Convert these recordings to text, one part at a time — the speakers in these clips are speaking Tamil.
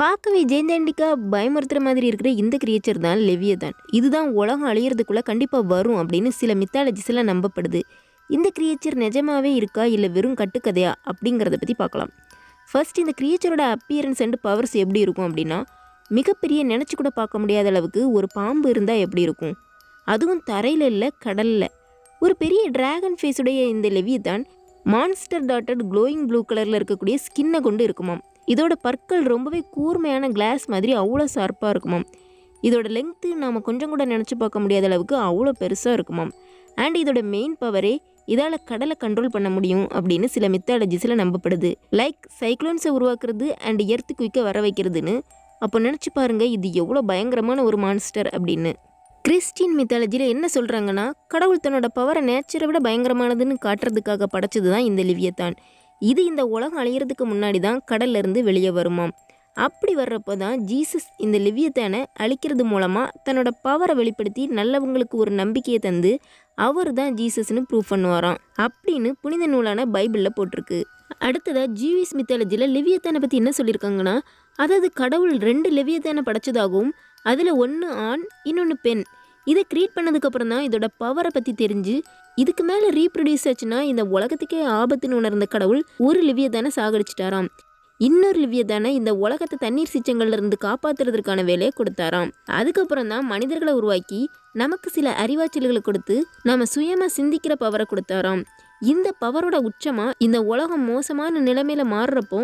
பார்க்கவே ஜெயந்தாண்டிக்கா பயமுறுத்துற மாதிரி இருக்கிற இந்த கிரியேச்சர் தான் லெவியதான். இதுதான் உலகம் அழியிறதுக்குள்ளே கண்டிப்பாக வரும் அப்படின்னு சில மித்தாலஜிஸ்லாம் நம்பப்படுது. இந்த கிரியேச்சர் நிஜமாவே இருக்கா இல்லை வெறும் கட்டுக்கதையா அப்படிங்கிறத பற்றி பார்க்கலாம். ஃபர்ஸ்ட் இந்த கிரியேச்சரோட அப்பியரன்ஸ் அண்ட் பவர்ஸ் எப்படி இருக்கும் அப்படின்னா மிகப்பெரிய நினச்சி கூட பார்க்க முடியாத அளவுக்கு ஒரு பாம்பு இருந்தால் எப்படி இருக்கும்? அதுவும் தரையில் இல்லை கடலில். ஒரு பெரிய டிராகன் ஃபேஸுடைய இந்த leviathan monster dotted glowing blue கலரில் இருக்கக்கூடிய ஸ்கின்னை கொண்டு இருக்குமாம். இதோட பற்கள் ரொம்பவே கூர்மையான கிளாஸ் மாதிரி அவ்வளோ ஷார்ப்பாக இருக்குமாம். இதோட லெங்க்த்து நாம் கொஞ்சம் கூட நினச்சி பார்க்க முடியாத அளவுக்கு அவ்வளோ பெருசாக இருக்குமாம். அண்ட் இதோட மெயின் பவரே இதால் கடலை கண்ட்ரோல் பண்ண முடியும் அப்படின்னு சில மித்தாலஜிஸில் நம்பப்படுது. லைக் சைக்ளோன்ஸை உருவாக்குறது அண்ட் எர்த்து குயிக்க வர வைக்கிறதுன்னு. அப்போ நினச்சி பாருங்க இது எவ்வளோ பயங்கரமான ஒரு மான்ஸ்டர் அப்படின்னு. கிறிஸ்டின் மித்தாலஜியில் என்ன சொல்கிறாங்கன்னா கடவுள் தன்னோட பவரை நேச்சரை விட பயங்கரமானதுன்னு காட்டுறதுக்காக படைச்சது தான் இந்த லிவியத்தான். இது இந்த உலகம் அழியறதுக்கு முன்னாடி தான் கடல்லேருந்து வெளியே வருமாம். அப்படி வர்றப்போ தான் ஜீசஸ் இந்த லிவியத்தானை அழிக்கிறது மூலமாக தன்னோட பவரை வெளிப்படுத்தி நல்லவங்களுக்கு ஒரு நம்பிக்கையை தந்து அவர் தான் ஜீசஸ்னு ப்ரூவ் பண்ணுவாராம். அப்படின்னு புனித நூலான பைபிளில் போட்டிருக்கு. அடுத்ததாக ஜீவிஸ் மித்தாலஜியில் லிவியத்தானை பற்றி என்ன சொல்லியிருக்காங்கன்னா அதாவது கடவுள் ரெண்டு லிவியத்தேனை படைச்சதாகவும் அதில் ஒன்று ஆண் இன்னொன்று பெண். இதை க்ரியேட் பண்ணதுக்கப்புறம் தான் இதோட பவரை பற்றி தெரிஞ்சு இதுக்கு மேலே ரீப்ரொடியூஸ் ஆச்சுன்னா இந்த உலகத்துக்கே ஆபத்துன்னு உணர்ந்த கடவுள் ஒரு லிவியத்தானை சாகடிச்சிட்டாராம். இன்னொரு லிவியத்தானை இந்த உலகத்தை தண்ணீர் சிச்சங்கள்லேருந்து இருந்து காப்பாத்துறதுக்கான வேலையை கொடுத்தாராம். அதுக்கப்புறம் தான் மனிதர்களை உருவாக்கி நமக்கு சில அறிவாச்சல்களை கொடுத்து நம்ம சுயமா சிந்திக்கிற பவரை கொடுத்தாராம். இந்த பவரோட உச்சமா இந்த உலகம் மோசமான நிலைமையில மாறுறப்போ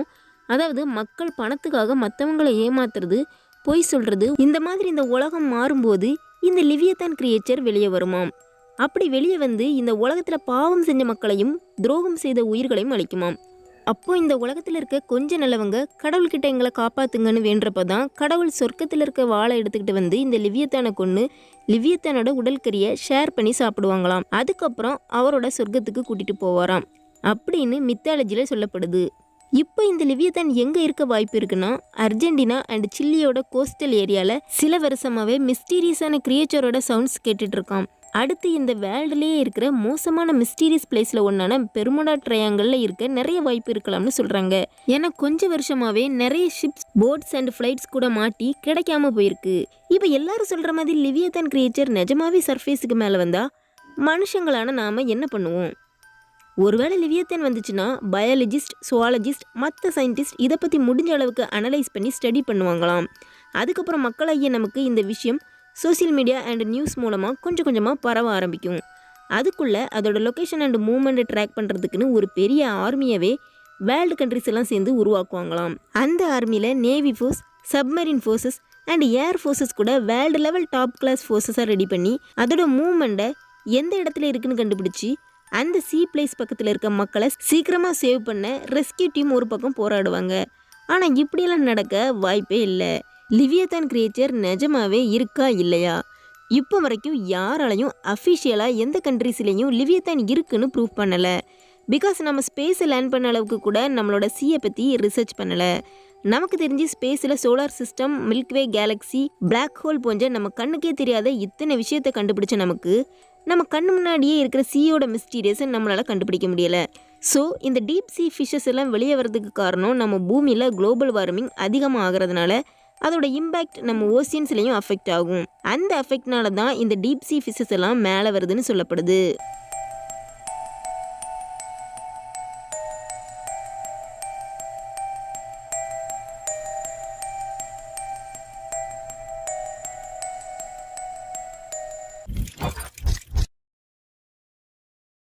அதாவது மக்கள் பணத்துக்காக மற்றவங்களை ஏமாத்துறது பொய் சொல்றது இந்த மாதிரி இந்த உலகம் மாறும்போது இந்த லிவியத்தான் கிரியேச்சர் வெளியே வருமாம். அப்படி வெளியே வந்து இந்த உலகத்தில் பாவம் செஞ்ச மக்களையும் துரோகம் செய்த உயிர்களையும் அழிக்குமாம். அப்போ இந்த உலகத்தில் இருக்க கொஞ்சம் நல்லவங்க கடவுள்கிட்ட எங்களை காப்பாத்துங்கன்னு வேண்டப்ப தான் கடவுள் சொர்க்கத்தில் இருக்க வாழை எடுத்துக்கிட்டு வந்து இந்த லிவியத்தானை கொண்டு லிவியத்தானோட உடல்கறியை ஷேர் பண்ணி சாப்பிடுவாங்களாம். அதுக்கப்புறம் அவரோட சொர்க்கத்துக்கு கூட்டிகிட்டு போவாராம். அப்படின்னு மித்தாலஜியில் சொல்லப்படுது. இப்போ இந்த லிவியத்தான் எங்கே இருக்க வாய்ப்பு இருக்குன்னா அர்ஜென்டினா அண்ட் சில்லியோட கோஸ்டல் ஏரியாவில் சில வருஷமாகவே மிஸ்டீரியஸான கிரியேச்சரோட சவுண்ட்ஸ் கேட்டுட்ருக்கான் அடுத்து இந்த வேர்ல்டுலேயே இருக்கிற மோசமான மிஸ்டீரியஸ் பிளேஸில் ஒன்றான பெருமடா ட்ரையாங்கலில் இருக்க நிறைய வாய்ப்பு இருக்கலாம்னு சொல்கிறாங்க ஏன்னா கொஞ்சம் வருஷமாகவே நிறைய ஷிப்ஸ் போட்ஸ் அண்ட் ஃப்ளைட்ஸ் கூட மாட்டி கிடைக்காம போயிருக்கு. இப்போ எல்லாரும் சொல்கிற மாதிரி லிவியத்தான் கிரியேச்சர் நிஜமாவே சர்ஃபேஸுக்கு மேலே வந்தால் மனுஷங்களான நாம் என்ன பண்ணுவோம்? ஒருவேளை லிவியத்தன் வந்துச்சுன்னா பயாலஜிஸ்ட் சுவாலஜிஸ்ட் மற்ற சயின்டிஸ்ட் இதை பற்றி முடிஞ்ச அளவுக்கு அனலைஸ் பண்ணி ஸ்டடி பண்ணுவாங்களாம். அதுக்கப்புறம் மக்களாகிய நமக்கு இந்த விஷயம் சோஷியல் மீடியா அண்ட் நியூஸ் மூலமாக கொஞ்சம் கொஞ்சமாக பரவ ஆரம்பிக்கும். அதுக்குள்ளே அதோட லொக்கேஷன் அண்ட் மூமெண்ட்டை ட்ராக் பண்ணுறதுக்குன்னு ஒரு பெரிய ஆர்மியவே வேர்ல்டு கண்ட்ரிஸ் எல்லாம் சேர்ந்து உருவாக்குவாங்களாம். அந்த ஆர்மியில் navy force submarine forces and air forces கூட வேர்ல்டு லெவல் டாப் கிளாஸ் ஃபோர்ஸஸாக ரெடி பண்ணி அதோட மூமெண்ட்டை எந்த இடத்துல இருக்குன்னு கண்டுபிடிச்சி அந்த சி பிளேஸ் பக்கத்தில் இருக்க மக்களை சீக்கிரமாக சேவ் பண்ண ரெஸ்கியூ டீம் ஒரு பக்கம் போராடுவாங்க. ஆனால் இப்படியெல்லாம் நடக்க வாய்ப்பே இல்லை. லிவியத்தான் கிரியேச்சர் நிஜமாவே இருக்கா இல்லையா? இப்போ வரைக்கும் யாராலையும் அஃபிஷியலாக எந்த கண்ட்ரீஸ்லேயும் லிவியத்தான் இருக்குன்னு ப்ரூவ் பண்ணலை. பிகாஸ் நம்ம ஸ்பேஸை லேண்ட் பண்ண அளவுக்கு கூட நம்மளோட சீயை பற்றி ரிசர்ச் பண்ணலை. நமக்கு தெரிஞ்சு ஸ்பேஸில் solar system milky way galaxy black hole போன்ற நம்ம கண்ணுக்கே தெரியாத இத்தனை விஷயத்தை கண்டுபிடிச்ச நமக்கு நம்ம கண் முன்னாடியே இருக்கிற சீயோட மிஸ்டீரியஸை நம்மளால் கண்டுபிடிக்க முடியலை. ஸோ இந்த டீப் சீ ஃபிஷஸ் எல்லாம் வெளியே வர்றதுக்கு காரணம் நம்ம பூமியில் குளோபல் வார்மிங் அதிகமாக ஆகிறதுனால அதோட இம்பேக்ட் நம்ம ஓசியன்ஸ்லேயும் அஃபெக்ட் ஆகும். அந்த அஃபெக்ட்னால தான் இந்த டீப் சீ ஃபிஷஸ் எல்லாம் மேலே வருதுன்னு சொல்லப்படுது.